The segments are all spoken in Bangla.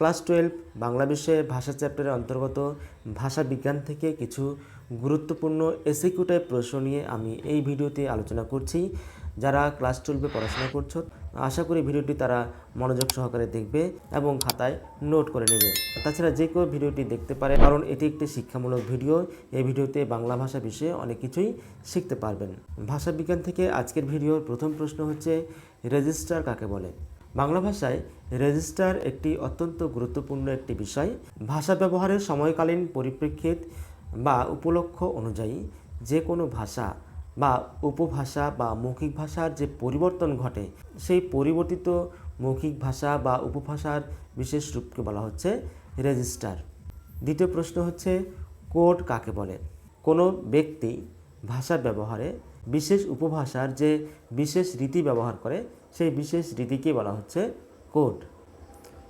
ক্লাস টুয়েলভ বাংলা বিষয়ে ভাষা চ্যাপ্টারের অন্তর্গত ভাষা বিজ্ঞান থেকে কিছু গুরুত্বপূর্ণ এসিকিউ টাইপ প্রশ্ন নিয়ে আমি এই ভিডিওতে আলোচনা করছি। যারা ক্লাস টুয়েলভে পড়াশোনা করছ, আশা করি ভিডিওটি তারা মনোযোগ সহকারে দেখবে এবং খাতায় নোট করে নেবে। তাছাড়া যে কেউ ভিডিওটি দেখতে পারে, কারণ এটি একটি শিক্ষামূলক ভিডিও, এই ভিডিওতে বাংলা ভাষা বিষয়ে অনেক কিছুই শিখতে পারবেন। ভাষা বিজ্ঞান থেকে আজকের ভিডিওর প্রথম প্রশ্ন হচ্ছে, রেজিস্টার কাকে বলে? বাংলা ভাষায় রেজিস্টার একটি অত্যন্ত গুরুত্বপূর্ণ একটি বিষয়। ভাষা ব্যবহারের সময়কালীন পরিপ্রেক্ষিত বা উপলক্ষ অনুযায়ী যে কোনো ভাষা বা উপভাষা বা মৌখিক ভাষার যে পরিবর্তন ঘটে, সেই পরিবর্তিত মৌখিক ভাষা বা উপভাষার বিশেষ রূপকে বলা হচ্ছে রেজিস্টার। দ্বিতীয় প্রশ্ন হচ্ছে, কোড কাকে বলে? কোনো ব্যক্তি ভাষা ব্যবহারে বিশেষ উপভাষার যে বিশেষ রীতি ব্যবহার করে সেই বিশেষ রীতিকে বলা হচ্ছে কোড।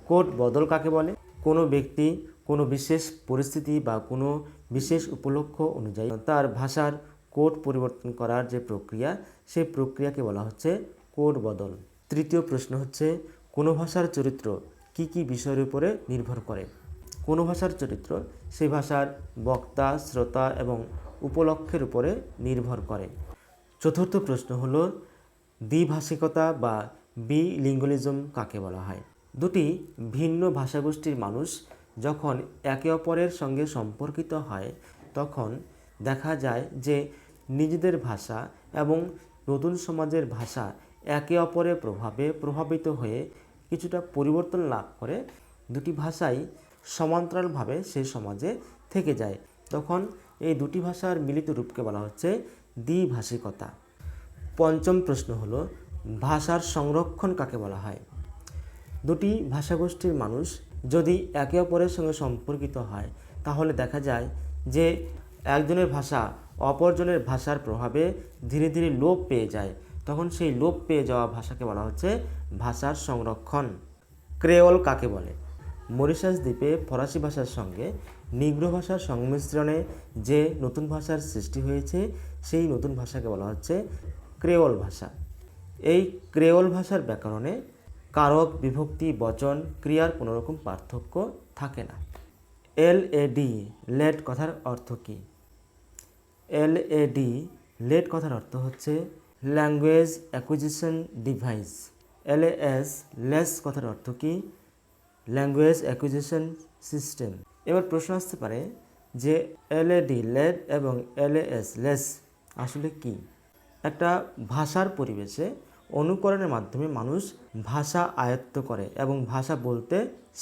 কোড বদল কাকে বলে? কোনো ব্যক্তি কোনো বিশেষ পরিস্থিতি বা কোনো বিশেষ উপলক্ষ অনুযায়ী তার ভাষার কোড পরিবর্তন করার যে প্রক্রিয়া, সেই প্রক্রিয়াকে বলা হচ্ছে কোড বদল। তৃতীয় প্রশ্ন হচ্ছে, কোনো ভাষার চরিত্র কি কি বিষয়ের উপরে নির্ভর করে? কোনো ভাষার চরিত্র সেই ভাষার বক্তা, শ্রোতা এবং উপলক্ষের উপরে নির্ভর করে। চতুর্থ প্রশ্ন হলো দ্বিভাষিকতা বা বিলিঙ্গুয়ালিজম কাকে বলা হয়? দুটি ভিন্ন ভাষাগোষ্ঠীর মানুষ যখন একে অপরের সঙ্গে সম্পর্কিত হয়, তখন দেখা যায় যে নিজেদের ভাষা এবং নতুন সমাজের ভাষা একে অপরের প্রভাবে প্রভাবিত হয়ে কিছুটা পরিবর্তন লাভ করে। দুটি ভাষাই সমান্তরালভাবে সে সমাজে থেকে যায়। তখন এই দুটি ভাষার মিলিত রূপকে বলা হচ্ছে দ্বিভাষিকতা। পঞ্চম প্রশ্ন হলো, ভাষার সংরক্ষণ কাকে বলা হয়? দুটি ভাষাগোষ্ঠীর মানুষ যদি একে অপরের সঙ্গে সম্পর্কিত হয়, তাহলে দেখা যায় যে একজনের ভাষা অপরজনের ভাষার প্রভাবে ধীরে ধীরে লোপ পেয়ে যায়। তখন সেই লোপ পেয়ে যাওয়া ভাষাকে বলা হচ্ছে ভাষার সংরক্ষণ। ক্রেওল কাকে বলে? মরিশাস দ্বীপে ফরাসি ভাষার সঙ্গে নিগ্রো ভাষার সংমিশ্রণে যে নতুন ভাষার সৃষ্টি হয়েছে, সেই নতুন ভাষাকে বলা হচ্ছে ক্রেওল ভাষা। এই ক্রেওল ভাষার ব্যাকরণে কারক, বিভক্তি, বচন, ক্রিয়ার কোনো রকম পার্থক্য থাকে না। এল এ ডি, লেট কথার অর্থ কী? এল এ ডি, লেট কথার অর্থ হচ্ছে language acquisition device L S less কথার অর্থ কী? ল্যাঙ্গুয়েজ অ্যাকুইজিশন সিস্টেম এবার প্রশ্ন আসতে পারে যে এল এ ডি, লেট এবং এল এস লেস আসলে কি? একটা ভাষার পরিবেশে অনুকরণের মাধ্যমে মানুষ ভাষা আয়ত্ত করে এবং ভাষা বলতে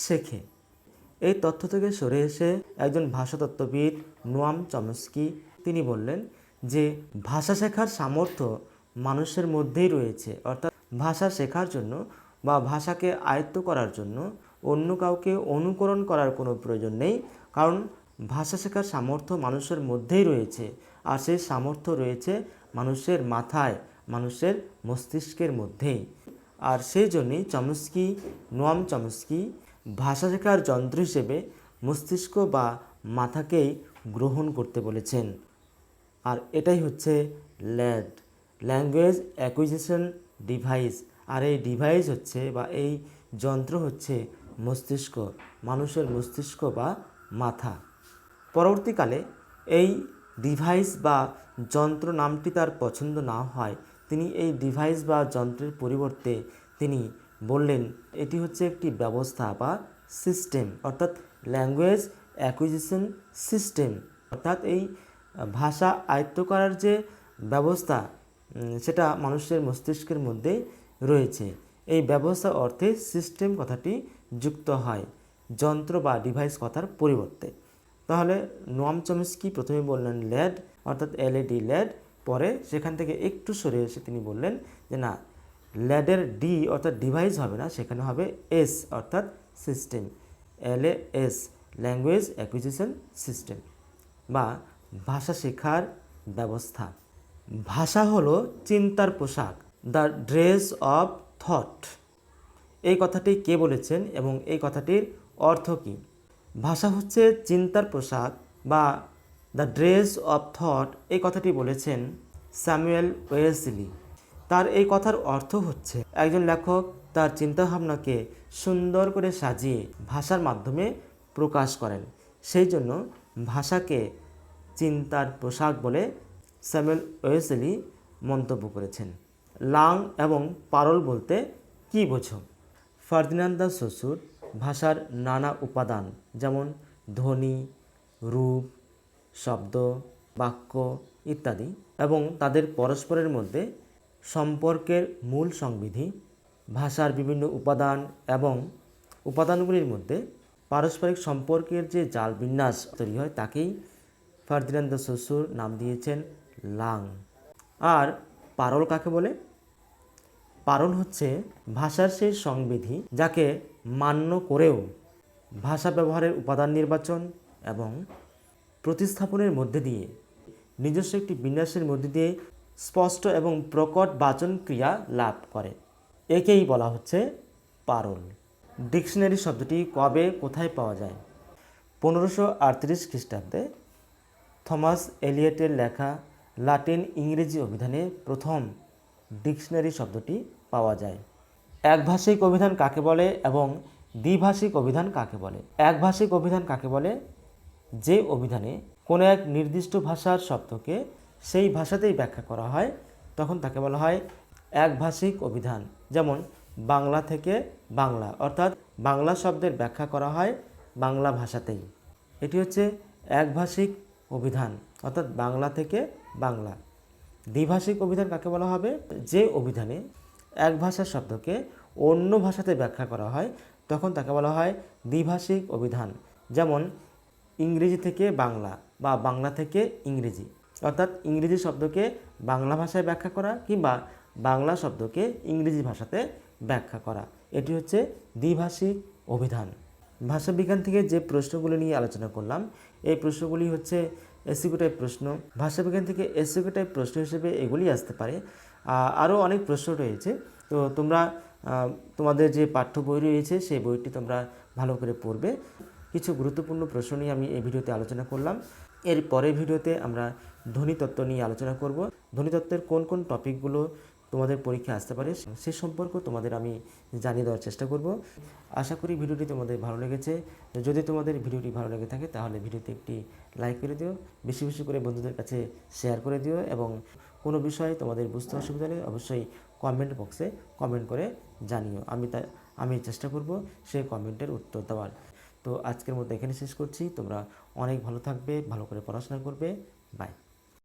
শেখে। এই তথ্য থেকে সরে এসে একজন ভাষাতত্ত্ববিদ নোয়াম চমস্কি তিনি বললেন যে, ভাষা শেখার সামর্থ্য মানুষের মধ্যেই রয়েছে, অর্থাৎ ভাষা শেখার জন্য বা ভাষাকে আয়ত্ত করার জন্য অন্য কাউকে অনুকরণ করার কোনো প্রয়োজন নেই, কারণ ভাষা শেখার সামর্থ্য মানুষের মধ্যেই রয়েছে আর সেই সামর্থ্য রয়েছে মানুষের মাথায়, মানুষের মস্তিষ্কের মধ্যেই। আর সেই জন্যই চমস্কি নোয়াম চমস্কি ভাষা শেখার যন্ত্র হিসেবে মস্তিষ্ক বা মাথাকেই গ্রহণ করতে বলেছেন। আর এটাই হচ্ছে ল্যাড, ল্যাঙ্গুয়েজ অ্যাকুইজিশন ডিভাইস। আর এই ডিভাইস হচ্ছে বা এই যন্ত্র হচ্ছে মস্তিষ্ক, মানুষের মস্তিষ্ক বা মাথা। পরবর্তীকালে এই ডিভাইস বা যন্ত্র নামটি তার পছন্দ না হয়। তিনি এই ডিভাইস বা যন্ত্রের পরিবর্তে তিনি বললেন, এটি হচ্ছে একটি ব্যবস্থা বা সিস্টেম। অর্থাৎ ল্যাঙ্গুয়েজ অ্যাকুইজিশন সিস্টেম। অর্থাৎ এই ভাষা আয়ত্ত করার যে ব্যবস্থা সেটা মানুষের মস্তিষ্কের মধ্যে রয়েছে। এই ব্যবস্থা অর্থে সিস্টেম কথাটি যুক্ত হয়, যন্ত্র বা ডিভাইস কথার পরিবর্তে। তাহলে নোয়াম চমস্কি প্রথমে বললেন ল্যাড অর্থাৎ এলএডি ল্যাড পরে সেখান থেকে একটু সরে এসে তিনি বললেন যে না ল্যাডের ডি অর্থাৎ ডিভাইস হবে না, সেখানে হবে এস অর্থাৎ system L S language acquisition system বা ভাষা শেখার ব্যবস্থা। ভাষা হলো চিন্তার পোশাক দ্য ড্রেস অফ থট এই কথাটি কে বলেছেন এবং এই কথাটির অর্থ কী? ভাষা হচ্ছে চিন্তার পোশাক বা দ্য ড্রেস অফ থট এই কথাটি বলেছেন স্যামুয়েল ওয়েসলি তার এই কথার অর্থ হচ্ছে একজন লেখক তার চিন্তাভাবনাকে সুন্দর করে সাজিয়ে ভাষার মাধ্যমে প্রকাশ করেন। সেই জন্য ভাষাকে চিন্তার পোশাক বলে স্যামুয়েল ওয়েসলি মন্তব্য করেছেন। লাং এবং পারল বলতে কী বোঝো? ফার্দিনান্দা শ্বশুর ভাষার নানা উপাদান, যেমন ধ্বনি, রূপ, শব্দ, বাক্য ইত্যাদি এবং তাদের পরস্পরের মধ্যে সম্পর্কের মূল সংবিধি, ভাষার বিভিন্ন উপাদান এবং উপাদানগুলির মধ্যে পারস্পরিক সম্পর্কের যে জাল বিন্যাস তৈরি হয়, তাকেই ফার্দিনান্দ শ্বশুর নাম দিয়েছেন লাং। আর পারল কাকে বলে? পারণ হচ্ছে ভাষার সেই সংবিধি যাকে মান্য করেও ভাষা ব্যবহারের উপাদান নির্বাচন এবং প্রতিস্থাপনের মধ্যে দিয়ে, নিজস্ব একটি বিন্যাসের মধ্যে দিয়ে স্পষ্ট এবং প্রকট বাচন ক্রিয়া লাভ করে। একেই বলা হচ্ছে পারল ডিকশনারি শব্দটি কবে, কোথায় পাওয়া যায়? পনেরোশো আটত্রিশ খ্রিস্টাব্দে থমাস এলিয়েটের লেখা লাটিন ইংরেজি অভিধানে প্রথম ডিকশনারি শব্দটি পাওয়া যায়। একভাষিক অভিধান কাকে বলে এবং দ্বিভাষিক অভিধান কাকে বলে? একভাষিক অভিধান কাকে বলে? যে অভিধানে কোনো এক নির্দিষ্ট ভাষার শব্দকে সেই ভাষাতেই ব্যাখ্যা করা হয়, তখন তাকে বলা হয় একভাষিক অভিধান। যেমন, বাংলা থেকে বাংলা, অর্থাৎ বাংলা শব্দের ব্যাখ্যা করা হয় বাংলা ভাষাতেই। এটি হচ্ছে একভাষিক অভিধান, অর্থাৎ বাংলা থেকে বাংলা। দ্বিভাষিক অভিধান কাকে বলা হবে? যে অভিধানে এক ভাষার শব্দকে অন্য ভাষাতে ব্যাখ্যা করা হয়, তখন তাকে বলা হয় দ্বিভাষিক অভিধান। যেমন, ইংরেজি থেকে বাংলা বা বাংলা থেকে ইংরেজি। অর্থাৎ ইংরেজি শব্দকে বাংলা ভাষায় ব্যাখ্যা করা কিংবা বাংলা শব্দকে ইংরেজি ভাষাতে ব্যাখ্যা করা। এটি হচ্ছে দ্বিভাষিক অভিধান। ভাষাবিজ্ঞান থেকে যে প্রশ্নগুলি নিয়ে আলোচনা করলাম, এই প্রশ্নগুলি হচ্ছে এসিকিউ টাইপ প্রশ্ন ভাষাবিজ্ঞান থেকে এসিকিউ টাইপ প্রশ্ন হিসেবে এগুলি আসতে পারে। আরও অনেক প্রশ্ন রয়েছে। তো তোমরা তোমাদের যে পাঠ্য বই রয়েছে, সেই বইটি তোমরা ভালো করে পড়বে। কিছু গুরুত্বপূর্ণ প্রশ্ন নিয়ে আমি এই ভিডিওতে আলোচনা করলাম। এর পরের ভিডিওতে আমরা ধ্বনিতত্ত্ব নিয়ে আলোচনা করব। ধ্বনিতত্ত্বের কোন কোন টপিকগুলো তোমাদের পরীক্ষা আসতে পারে, সে সম্পর্ক তোমাদের আমি জানিয়ে দেওয়ার চেষ্টা করব। আশা করি ভিডিওটি তোমাদের ভালো লেগেছে। যদি তোমাদের ভিডিওটি ভালো লেগে থাকে, তাহলে ভিডিওতে একটি লাইক করে দিও, বেশি বেশি করে বন্ধুদের কাছে শেয়ার করে দিও এবং কোনো বিষয়ে তোমাদের বুঝতে অসুবিধা হলে অবশ্যই কমেন্ট বক্সে কমেন্ট করে জানিও। আমি তা, আমি চেষ্টা করব সেই কমেন্টের উত্তর দেওয়ার। তো আজকের মতো এখানে শেষ করছি। তোমরা অনেক ভালো থাকবে, ভালো করে পড়াশোনা করবে। বাই